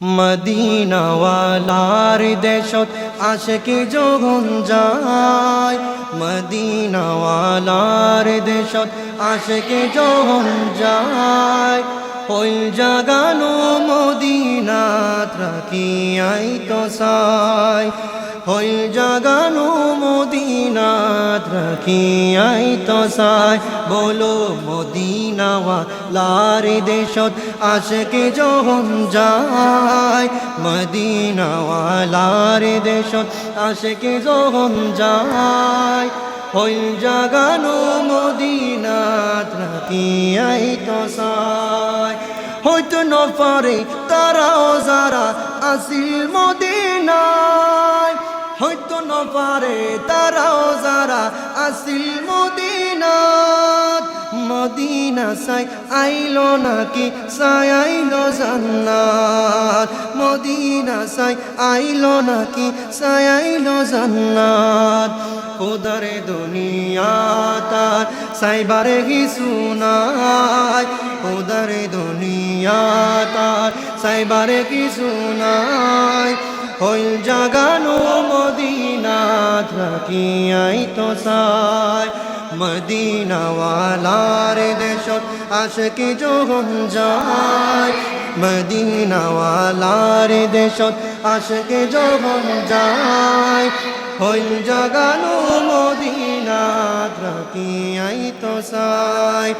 মদিনাওয়ালার দেশত আশকে যখন যায়, মদিনাওয়ালার দেশত আশকে যখন যায়, ওই জাগানো মদিনাত রাখিয়াই তো সাই ওই জাগানো মদিনাত রাখিয়াই তো সাই বলো মদিনাওয়া লারি দেশত আশকে যখন যায়, মদিনাওয়ালার দেশত আশকে যখন যায় ওই জাগানো মদিনাত রাখিয়াই তো সাই হয়তো নফারে তারাও যারা আসিল মদিনায় নফারে তারাও যারা আসিল মদিনাত। মদিনা সাই আইলো নাকি? সাই আইলো জান্নাত। মদিনা সাই আইলো নাকি? সাই আইলো জান্নাত। খোদারে দুনিয়া তার সাইবারে কি সুনাই খোদারে দুনিয়া তার সাইবারে কি সুনাই হইল জাগানো মদিনাত, রাখিয়াই তো সাই। মদিনাওয়ালার দেশত আশকি যখন যায়। মদিনাওয়ালার দেশত আশকে যখন যায়। হইল জাগানো মদিনাত, রাখিয়াই তো সাই।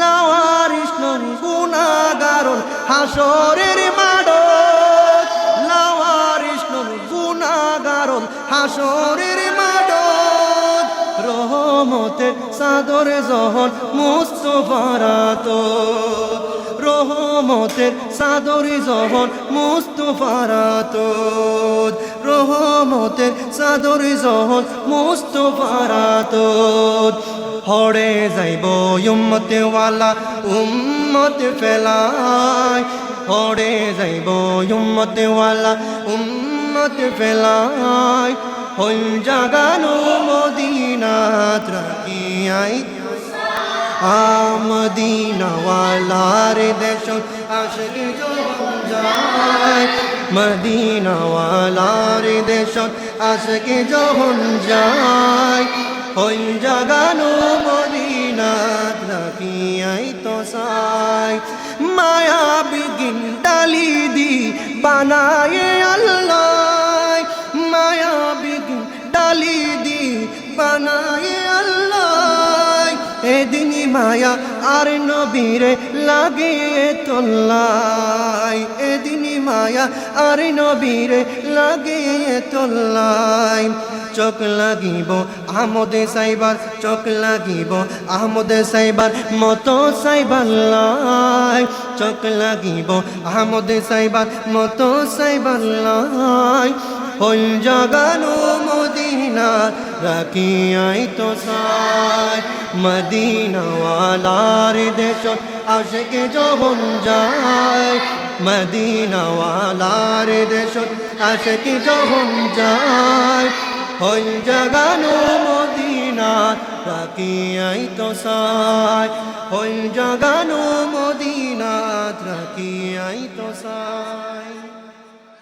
লাওয়ারিস নন গুনাগারণ হাসরের মাডো হাসরের মাডো রহমতের সাদর জহন মুস্তফারাত রহমতের সাদর জহন মুস্তফারাত রহমতের সাদর জহন মুস্তফারাত হরে যাইব উম্মতে ওয়ালা উম্মতে ফেলায়। হরে যাইব উম্মতে ওয়ালা উম্মতে ফেলায়, হইল জাগানো মদিনাত রাখিয়াই। আমদিনাওয়ালার দেশ আসলে যায়। মদিনাওয়ালার দেশ আশকে যখন যায়। হইল জাগানো মদিনাত রাখিয়াই তো সাই মায়া বিগিন ডালি দি বানায় আল্লাহ ডালি দি বানায় আল্লাহ। এদিনই মায়া আর নবীরে লাগে তোল্লাই। এদিনই মায়া আর নবীরে লাগে তোল্লাই। চোখ লাগিব আহমদে সাইবার, চোখ লাগিব আহমদে সাইবার, মতো সাইবার লাই। চোখ লাগিব আহমদে সাইবার, মতো সাইবার লাই। হল জাগানো মদিনা রাখিয়াই তো সাই মদিনাওয়ালার দেশ আশকে যখন যায়। মদিনাওয়ালার দেশ আশকে যখন যায়। হই জাগানো মদিনা রাখিয়াই তো সাই হই জাগানো মদিনা রাখিয়াই তো সাই